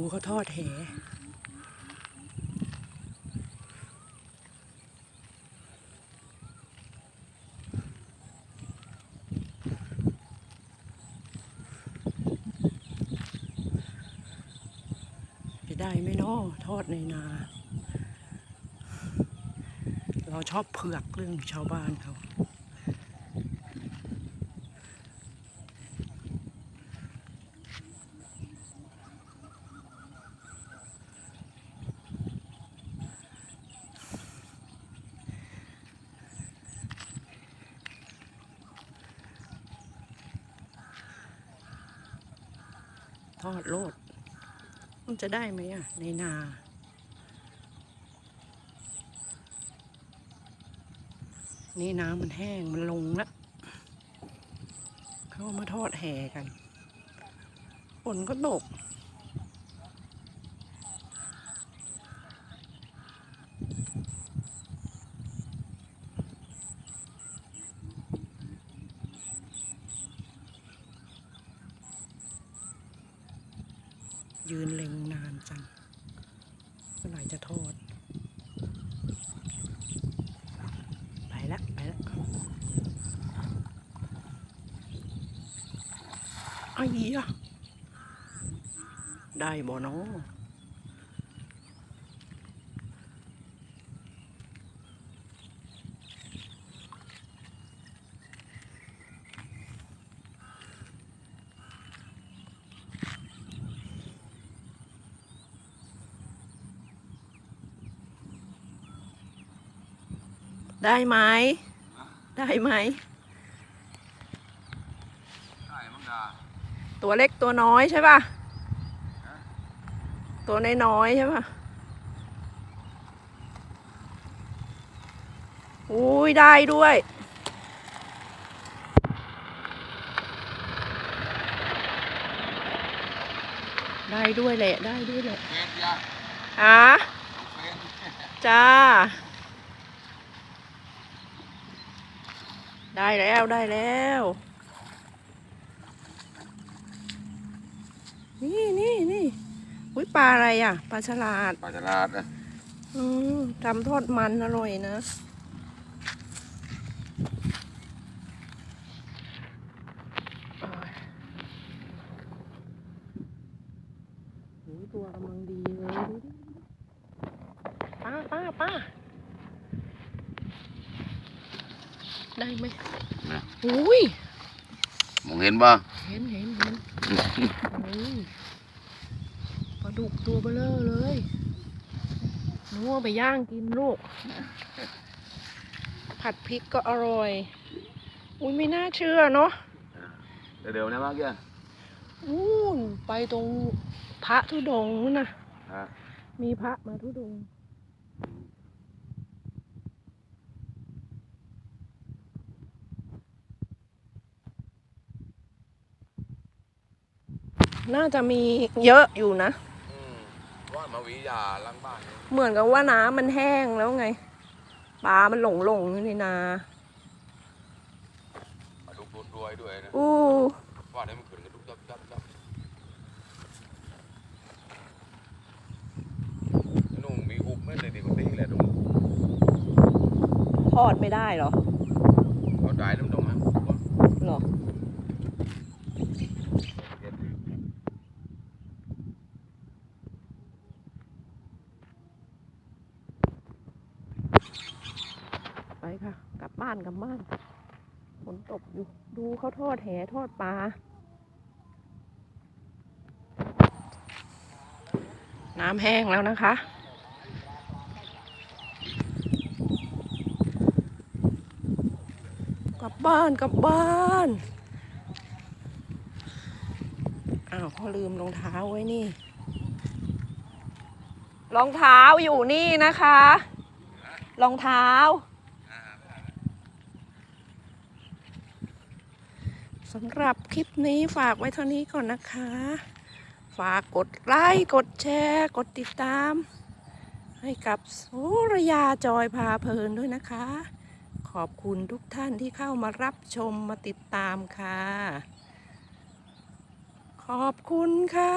ดูเขาทอดแหจะได้ไหมเนาะทอดในนา เราชอบเผือกเรื่องชาวบ้านเขา ทอดโลด มันจะได้ไหมอะ ในนา นี่น้ำมันแห้งมันลงละเขามาทอดแห่กันฝนก็ตก ยืนเล็งนานจังเมื่อไหร่จะทอด ไปแล้วไปแล้วไอ้เหี้ยได้บ่เนาะ ได้ไหม ได้ไหมใช่มังดาตัวเล็กตัวน้อยใช่ป่ะ ตัวน้อยๆใช่ป่ะ อุ้ยได้ด้วยได้ด้วยแหละ ได้ด้วยแหละเฟนยาฮะเฟนจ้า ได้แล้วได้แล้ว นี่นี่นี่อุ้ยปลาอะไรอะ ปลาฉลาดปลาฉลาดนะอืมทำทอดมันอร่อยนะโอ้ยตัวกำลังดีเลยดูดิป้าป้าป้า ได้ไหมนะอุ้ยมองเห็นป่ะเห็นเห็นเห็นโอ้ยปลาดุกตัวเบลอเลยหนูเอาไปย่างกินลูก ผัดพริกก็อร่อย อุ้ยไม่น่าเชื่อเนาะเดี๋ยวนะบ้างแกอู้นไปตรงพระธุดงค์นู่นนะฮะมีพระมาธุดง น่าจะมีเยอะอยู่นะ อืมว่ามาวิยาล้างบ้านเนี่ยเหมือนกับว่าน้ำมันแห้งแล้วไง ปลา มันหลงหลงอยู่ในนามาดูรวยๆด้วยนะอู้ว่าได้มันขึ้นกันทุกจับจับจับนุ่งมีอุบไม่เลยดีกว่านี้แหละนุ่งทอดไม่ได้เหรอ เขาได้น้ำตรงนั้น เหรอ ไปค่ะ กลั บ้านกับบ้านฝนตกอยู่ ดูเขาทอดแหทอดปลาน้ำแห้งแล้วนะคะ กลับบ้านกลับบ้านอ้าวพ่อลืมรองเท้าไว้นี่ รองเท้าอยู่นี่นะคะ รองเท้า สำหรับคลิปนี้ฝากไว้เท่านี้ก่อนนะคะ ฝากกดไลค์ กดแชร์ กดติดตาม ให้กับสุรยาจอยพาเพลินด้วยนะคะ ขอบคุณทุกท่านที่เข้ามารับชมมาติดตามค่ะ ขอบคุณค่ะ